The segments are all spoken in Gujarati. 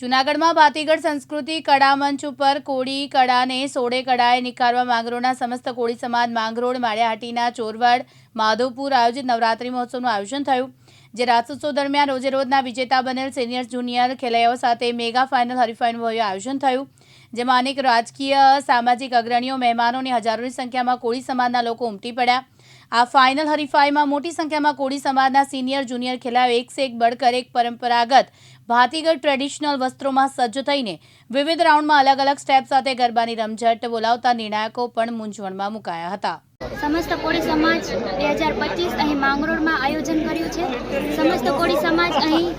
જૂનાગઢમાં ભાતીગઢ સંસ્કૃતિ કળા મંચ ઉપર કોળી કળાને સોળે કળાએ નિખારવા માંગરોળના સમસ્ત કોળી સમાજ માંગરોળ, માળિયાહાટીના ચોરવાડ, માધવપુર આયોજિત નવરાત્રિ મહોત્સવનું આયોજન થયું, જે રાસોત્સવ દરમિયાન રોજે રોજના વિજેતા બનેલ સિનિયર જુનિયર ખેલૈયાઓ સાથે મેગા ફાઇનલ હરીફાઈનું ભવ્ય આયોજન થયું, જેમાં અનેક રાજકીય, સામાજિક અગ્રણીઓ, મહેમાનોની હજારોની સંખ્યામાં કોળી સમાજના લોકો ઉમટી પડ્યા આ ફાઇનલ હરીફાઈમાં મોટી સંખ્યામાં કોળી સમાજના સિનિયર જુનિયર ખેલાડીઓ એક સે એક બળકર એક પરંપરાગત ભાતીગઢ ટ્રેડિશનલ વસ્ત્રોમાં સજ્જ થઈને વિવિધ રાઉન્ડમાં અલગ અલગ સ્ટેપ સાથે ગરબાની રમઝટ બોલાવતા નિર્ણાયકો પણ મૂંઝવણમાં મુકાયા હતા. સમસ્ત કોળી સમાજ બે હજાર પચીસ અહીં માંગરોળમાં આયોજન કર્યું છે. સમસ્ત કોળી સમાજ અહીં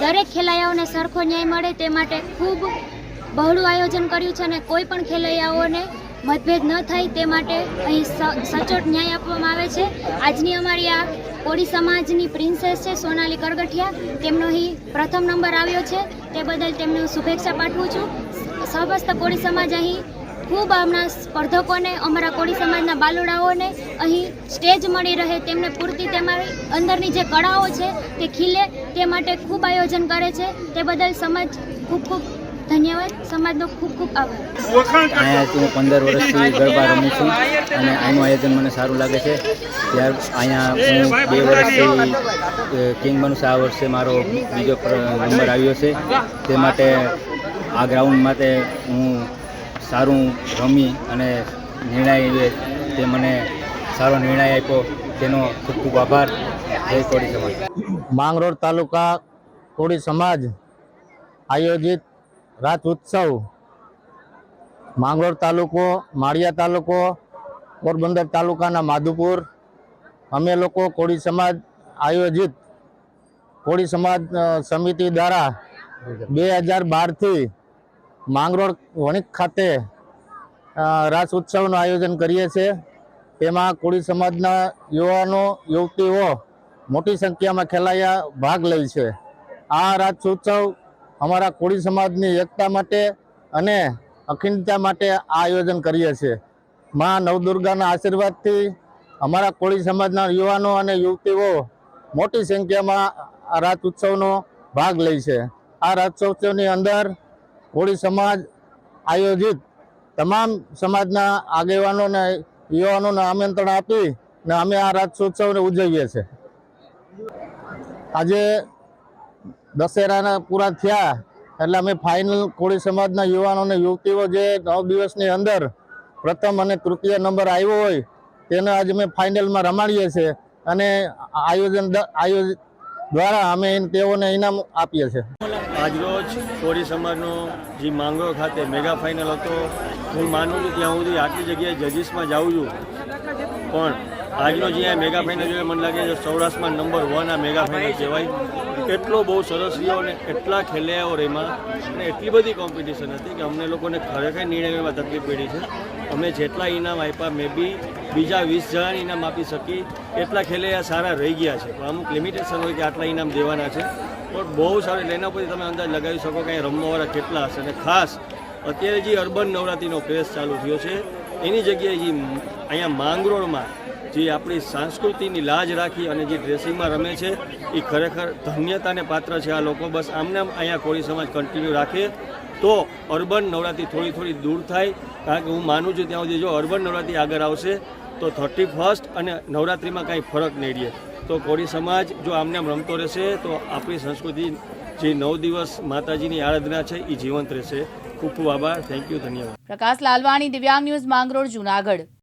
દરેક ખેલૈયાઓને સરખો ન્યાય મળે તે માટે ખૂબ બહોળું આયોજન કર્યું છે અને કોઈ પણ ખેલૈયાઓને મતભેદ ન થાય તે માટે અહીં સચોટ ન્યાય આપવામાં આવે છે. આજની અમારી આ કોળી સમાજની પ્રિન્સેસ છે, સોનાલી કરગઠિયા. તેમનો અહીં પ્રથમ નંબર આવ્યો છે. તે બદલ તેમને શુભેચ્છા પાઠવું છું. સમસ્ત કોળી સમાજ અહીં ખૂબ હમણાં સ્પર્ધકોને, અમારા કોળી સમાજના બાલુડાઓને અહીં સ્ટેજ મળી રહે તેમને પૂરતી તેમાં અંદરની જે કળાઓ છે તે ખીલે તે માટે ખૂબ આયોજન કરે છે. તે બદલ સમાજ ખૂબ ખૂબ ધન્યવાદ. સમાજનો ખૂબ ખૂબ આભાર. અહીંયાથી હું પંદર વર્ષથી ગરબા રમું છું અને આનું આયોજન મને સારું લાગે છે. ત્યાર અહીંયા હું બે વર્ષથી કિંગ બનુસ આ વર્ષે મારો બીજો પ્ર- નંબર આવ્યો છે. તે માટે આ ગ્રાઉન્ડ માટે હું સારું રમી અને નિર્ણય લે. તે મને સારો નિર્ણય આપ્યો. તેનો ખૂબ ખૂબ આભાર. જય કોળી સમાજ. માંગરોળ તાલુકા કોળી સમાજ આયોજિત રાત ઉત્સવ. માંગરોળ તાલુકો, માળિયા તાલુકો, પોરબંદર તાલુકાના માધુપુર. અમે લોકો કોળી સમાજ આયોજિત, કોળી સમાજ સમિતિ દ્વારા બે હજાર બારથી માંગરોળ વણિક ખાતે રાસ ઉત્સવનું આયોજન કરીએ છીએ. તેમાં કોળી સમાજના યુવાનો, યુવતીઓ મોટી સંખ્યામાં ખેલાયા ભાગ લે છે. આ રાજોત્સવ અમારા કોળી સમાજની એકતા માટે અને અખંડતા માટે આ આયોજન કરીએ છીએ. માં નવદુર્ગાના આશીર્વાદથી અમારા કોળી સમાજના યુવાનો અને યુવતીઓ મોટી સંખ્યામાં આ રાત ઉત્સવનો ભાગ લે છે. આ રાજોત્સવની અંદર કોળી સમાજ આયોજિત તમામ સમાજના આગેવાનોને યુવાનોને આમંત્રણ આપી ને અમે આ રાજોત્સવને ઉજવીએ છીએ. આજે દશેરાના પૂરા થયા, એટલે અમે ફાઇનલ કોળી સમાજના યુવાનો અને યુવતીઓ જે નવ દિવસની અંદર પ્રથમ અને તૃતીય નંબર આવ્યો હોય, તેને આજે અમે ફાઇનલમાં રમાડીએ છીએ અને આયોજન આયોજિત દ્વારા અમે તેઓને ઇનામ આપીએ છીએ. આજરોજ કોળી સમાજનો જે માંગો ખાતે મેગા ફાઇનલ હતો, હું માનું છું ત્યાં સુધી આટલી જગ્યાએ જજીસમાં જાઉં છું. પણ આજનો જે મેગા ફાઇનલ જોઈએ મને લાગે છે સૌરાષ્ટ્રમાં નંબર વન આ મેગા ફાઇનલ કહેવાય. એટલો બહુ સરસ રહ્યો અને એટલા ખેલૈયાઓ રેમાં અને એટલી બધી કોમ્પિટિશન હતી કે અમને લોકોને ખરેખર નિર્ણય લેવામાં તકલીફ પડી છે. અમે જેટલા ઇનામ આપ્યા, મે બી બીજા વીસ જણાને ઇનામ આપી શકી. એટલા ખેલૈયા સારા રહી ગયા છે. પણ અમુક લિમિટેશન હોય કે આટલા ઇનામ દેવાના છે. પણ બહુ સારું એટલે પરથી તમે અંદાજ લગાવી શકો કે રમવાવાળા કેટલા હશે. અને ખાસ, અત્યારે જે અર્બન નવરાત્રિનો ક્રેઝ ચાલુ થયો છે, એની જગ્યાએ જે અહીંયા માંગરોળમાં જે આપણી સંસ્કૃતિની લાજ રાખી અને જે ડ્રેસિંગમાં રમે છે, એ ખરેખર ધન્યતાને પાત્ર છે આ લોકો. બસ આમને આમ અહીંયા કોળી સમાજ કન્ટિન્યુ રાખે તો અર્બન નવરાત્રિ થોડી થોડી દૂર થાય. કારણ કે હું માનું છું ત્યાં સુધી જો અર્બન નવરાત્રિ આગળ આવશે, તો થર્ટી ફર્સ્ટ અને નવરાત્રિમાં કાંઈ ફરક નહીં રહે. તો કોળી સમાજ જો આમને આમ રમતો રહેશે, તો આપણી સંસ્કૃતિ જે નવ દિવસ માતાજીની આરાધના છે, એ જીવંત રહેશે. ખૂબ ખૂબ આભાર. થેન્ક યુ ધન્યવાદ. પ્રકાશ લાલવાણી, દિવ્યાંગ ન્યૂઝ માંગરોળ, જૂનાગઢ.